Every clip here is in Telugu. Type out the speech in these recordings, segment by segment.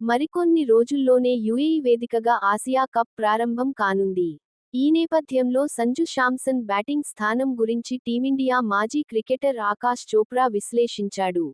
మరికొన్ని రోజుల్లోనే యుఏఈ వేదికగా ఆసియా కప్ ప్రారంభం కానుంది. ఈ నేపథ్యంలో సంజు శాంసన్ బ్యాటింగ్ స్థానం గురించి టీమిండియా మాజీ క్రికెటర్ ఆకాష్ చోప్రా విశ్లేషించాడు.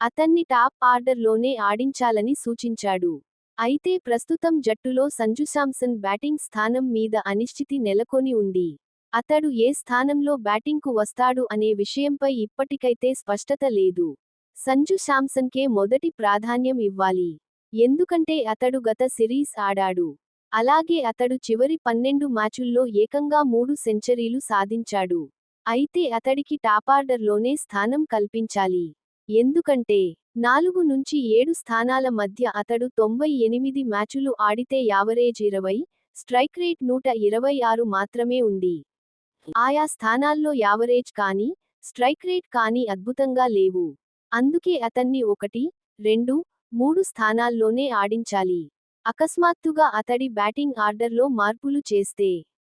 అతన్ని టాప్ ఆర్డర్లోనే ఆడించాలని సూచించాడు. అయితే ప్రస్తుతం జట్టులో సంజు శాంసన్ బ్యాటింగ్ స్థానం మీద అనిశ్చితి నెలకొని ఉంది. అతడు ఏ స్థానంలో బ్యాటింగ్కు వస్తాడు అనే విషయంపై ఇప్పటికైతే స్పష్టత లేదు. సంజు శాంసన్కే మొదటి ప్రాధాన్యం ఇవ్వాలి. ఎందుకంటే అతడు గత సిరీస్ ఆడాడు. అలాగే అతడు చివరి పన్నెండు మ్యాచుల్లో ఏకంగా మూడు సెంచరీలు సాధించాడు. అయితే అతడికి టాపార్డర్లోనే స్థానం కల్పించాలి. ఎందుకంటే నాలుగు నుంచి ఏడు స్థానాల మధ్య అతడు తొంభై ఎనిమిది మ్యాచులు ఆడితే యావరేజ్ ఇరవై స్ట్రైక్ రేట్ నూట ఇరవై ఆరు మాత్రమే ఉంది. ఆయా స్థానాల్లో యావరేజ్ కానీ స్ట్రైక్ రేట్ కానీ అద్భుతంగా లేవు. అందుకే అతన్ని ఒకటి రెండు మూడు స్థానాల్లోనే ఆడించాలి. అకస్మాత్తుగా అతడి బ్యాటింగ్ ఆర్డర్లో మార్పులు చేస్తే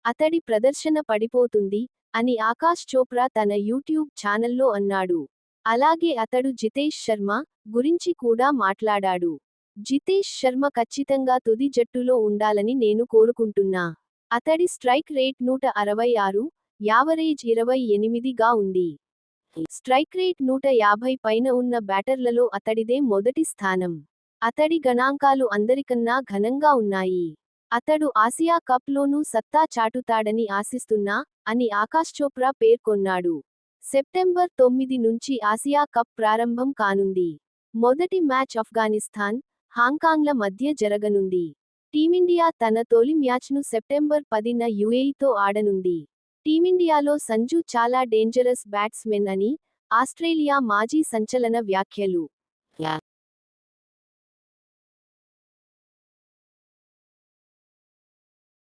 అతడి ప్రదర్శన పడిపోతుంది అని ఆకాష్ చోప్రా తన యూట్యూబ్ ఛానల్లో అన్నాడు. అలాగే అతడు జితేష్ శర్మ గురించి కూడా మాట్లాడాడు. జితేష్ శర్మ ఖచ్చితంగా తుది జట్టులో ఉండాలని నేను కోరుకుంటున్నా. అతడి స్ట్రైక్ రేట్ నూట అరవై ఆరు యావరేజ్ ఇరవై ఎనిమిదిగా ఉంది. స్ట్రైక్ రేట్ నూట యాభై పైన ఉన్న బ్యాటర్లలో అతడిదే మొదటి స్థానం. అతడి గణాంకాలు అందరికన్నా ఘనంగా ఉన్నాయి. అతడు ఆసియా కప్లోనూ సత్తా చాటుతాడని ఆశిస్తున్నా అని ఆకాష్ చోప్రా పేర్కొన్నాడు. సెప్టెంబర్ తొమ్మిది నుంచి ఆసియా కప్ ప్రారంభం కానుంది. మొదటి మ్యాచ్ ఆఫ్ఘనిస్తాన్ హాంకాంగ్ల మధ్య జరగనుంది. టీమిండియా తన తొలి మ్యాచ్ను సెప్టెంబర్ పదిన యుఏఈతో ఆడనుంది. టీమిండియాలో సంజు చాలా డేంజరస్ బ్యాట్స్మెన్ అని ఆస్ట్రేలియా మాజీ సంచలన వ్యాఖ్యలు.